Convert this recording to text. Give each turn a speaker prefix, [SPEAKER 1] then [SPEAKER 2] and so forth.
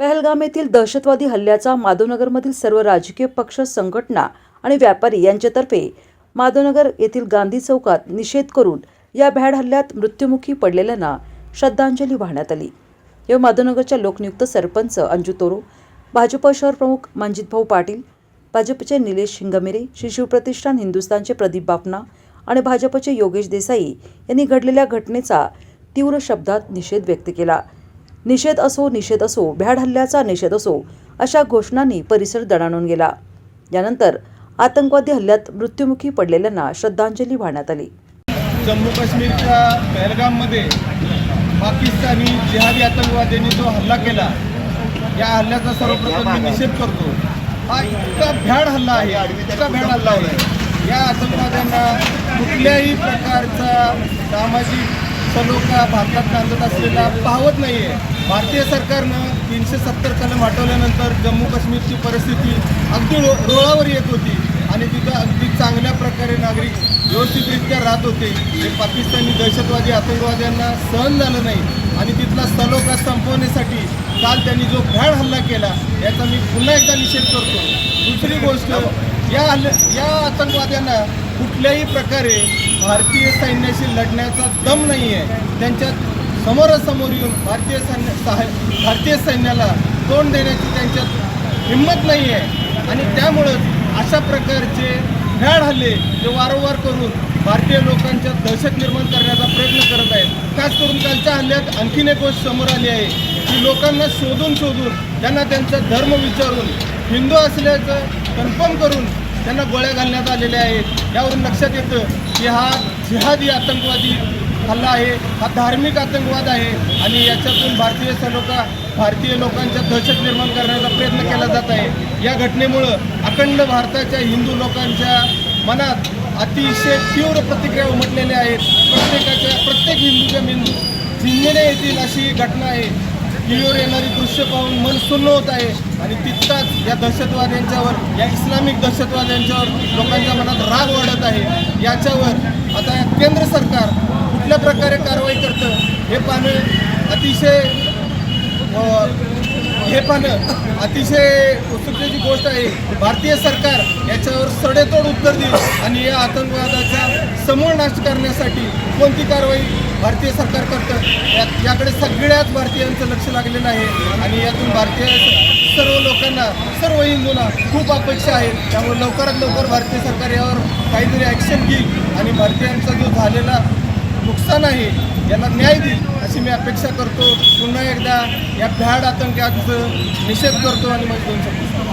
[SPEAKER 1] पहलगाम येथील दहशतवादी हल्ल्याचा माधवनगरमधील सर्व राजकीय पक्ष संघटना आणि व्यापारी यांच्यातर्फे माधवनगर येथील गांधी चौकात निषेध करून या भ्याड हल्ल्यात मृत्युमुखी पडलेल्यांना श्रद्धांजली वाहण्यात आली. या माधवनगरच्या लोकनियुक्त सरपंच अंजू तोरो भाजप शहर प्रमुख मनजितभाऊ पाटील भाजपचे निलेश शिंगमिरे श्री शिवप्रतिष्ठान हिंदुस्थानचे प्रदीप बापना आणि भाजपचे योगेश देसाई यांनी घडलेल्या घटनेचा तीव्र शब्दात निषेध व्यक्त केला. निषेध असो निषेध असो भ्याड हल्ल्याचा निषेध असो अशा घोषणांनी परिसर दणाणून गेला. यानंतर आतंकवादी हल्ल्यात मृत्युमुखी पडलेल्यांना श्रद्धांजली वाहण्यात आली.
[SPEAKER 2] जम्मू काश्मीरच्या पहलगाममध्ये पाकिस्तानी जिहादी आतंकवाद्यांनी जो हल्ला केला या हल्ल्याचा सर्वप्रथम मी निषेध करतो. हा इतका भ्याड हल्ला आहे इतका भ्याड हल्ला आहे. या आतंकवाद्यांना कुठल्याही प्रकारचा सामाजिक सलोखा भारतात नांदत असलेला पाहत नाही आहे भारतीय सरकारनं तीनशे सत्तर कलम हटवल्यानंतर जम्मू काश्मीरची परिस्थिती अगदी रो रोळावर येत होती. आणि तिथं अगदी चांगल्या प्रकारे नागरिक व्यवस्थितरित्या राहत होते. हे पाकिस्तानी दहशतवादी आतंकवाद्यांना सहन झालं नाही. आणि तिथला सलोखा संपवण्यासाठी काल त्यांनी जो भ्याड हल्ला केला याचा मी पुन्हा एकदा निषेध करतो. दुसरी गोष्ट या हल्ल्या या आतंकवाद्यांना कुठल्याही प्रकारे भारतीय सैन्याशी लढण्याचा दम नाही आहे त्यांच्यात समोरासमोर येऊन भारतीय सैन्य सहाय भारतीय सैन्याला तोंड देण्याची त्यांच्यात हिंमत नाही आहे. आणि त्यामुळंच अशा प्रकारचे भ्याड हल्ले जे वारंवार करून भारतीय लोकांच्या दहशत निर्माण करण्याचा प्रयत्न करत आहेत. खास करून कालच्या हल्ल्यात आणखीन एक गोष्ट समोर आली आहे की लोकांना शोधून शोधून त्यांना त्यांचा धर्म विचारून हिंदू असल्याचं कन्फर्म करून त्यांना गोळ्या घालण्यात आलेल्या आहेत. यावरून लक्षात येतं की हा जिहादी आतंकवादी हल्ला आहे हा धार्मिक आतंकवाद आहे आणि याच्यातून भारतीय सलोखा भारतीय लोकांच्या दहशत निर्माण करण्याचा प्रयत्न केला जात आहे. या घटनेमुळं अखंड भारताच्या हिंदू लोकांच्या मनात अतिशय तीव्र प्रतिक्रिया उमटलेल्या आहेत प्रत्येकाच्या प्रत्येक हिंदूच्या मेंदू झिंगणे येतील अशी घटना आहे. टीव्हीवर येणारी दृश्य पाहून मन सुन्न होत आहे आणि तितकाच या दहशतवाद्यांच्यावर या इस्लामिक दहशतवाद्यांच्यावर लोकांच्या मनात राग वाढत आहे. याच्यावर आता केंद्र सरकार कुठल्या प्रकारे कारवाई करतं हे पाहणं अतिशय हे पाहणं अतिशय उत्सुकतेची गोष्ट आहे. भारतीय सरकार याच्यावर सडेतोड उत्तर देईल आणि या आतंकवादाचा समूळ नाश करण्यासाठी कोणती कारवाई भारतीय सरकार करतं या- याकडे सगळ्याच भारतीयांचं लक्ष लागलेलं आहे. आणि यातून भारतीय सर्व लोकांना सर्व हिंदूंना खूप अपेक्षा आहे. त्यामुळे लवकरात लवकर भारतीय सरकार यावर काहीतरी ॲक्शन घेईल आणि भारतीयांचा जो झालेला नाही यांना न्याय देईल अशी मी अपेक्षा करतो. पुन्हा एकदा या भ्याड आतंकाचं निषेध करतो आणि माझी दोन शकतो.